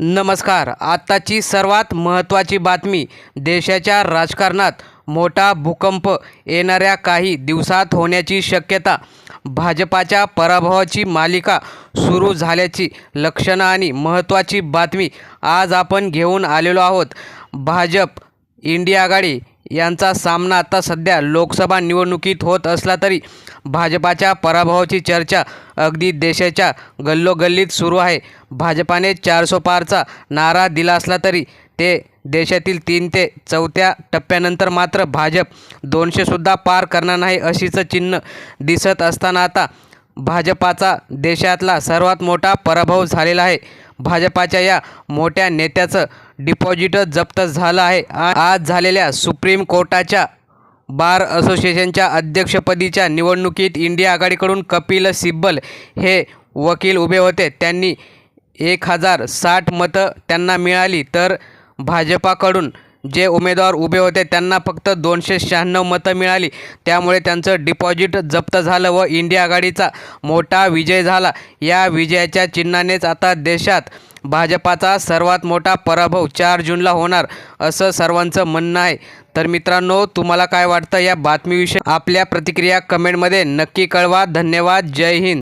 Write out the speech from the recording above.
नमस्कार. आत्ताची सर्वात महत्त्वाची बातमी. देशाच्या राजकारणात मोठा भूकंप येणाऱ्या काही दिवसात होण्याची शक्यता. भाजपाच्या पराभवाची मालिका सुरू झाल्याची लक्षणं आणि महत्त्वाची बातमी आज आपण घेऊन आलेलो आहोत. भाजप इंडिया आघाडी यांचा सामना आता सध्या लोकसभा निवडणुकीत होत असला तरी भाजपाच्या पराभवाची चर्चा अगदी देशाच्या गल्लोगल्लीत सुरू आहे. भाजपाने चारसो पारचा नारा दिला असला तरी ते देशातील तीन ते चौथ्या टप्प्यानंतर मात्र भाजप दोनशेसुद्धा पार करणार नाही अशीचं चिन्ह दिसत असताना आता भाजपाचा देशातला सर्वात मोठा पराभव झालेला आहे. भाजपाच्या या मोठ्या नेत्याचं डिपॉझिट जप्त झालं आहे. आ- आज झालेल्या सुप्रीम कोर्टाच्या बार असोसिएशनच्या अध्यक्षपदीच्या निवडणुकीत इंडिया आघाडीकडून कपिल सिब्बल हे वकील उभे होते. त्यांनी एक हजार साठ मतं त्यांना मिळाली. तर भाजपाकडून जे उमेदवार उभे होते त्यांना फक्त दोनशे शहाण्णव मतं मिळाली. त्यामुळे त्यांचं डिपॉझिट जप्त झालं व इंडिया आघाडीचा मोठा विजय झाला. या विजयाच्या चिन्हानेच आता देशात भाजपाचा सर्वात मोठा पराभव चार जूनला होणार असं सर्वांचं म्हणणं आहे. तर मित्रांनो तुम्हाला काय वाटतं या बातमीविषयी? आपल्या प्रतिक्रिया कमेंटमध्ये नक्की कळवा. धन्यवाद. जय हिंद.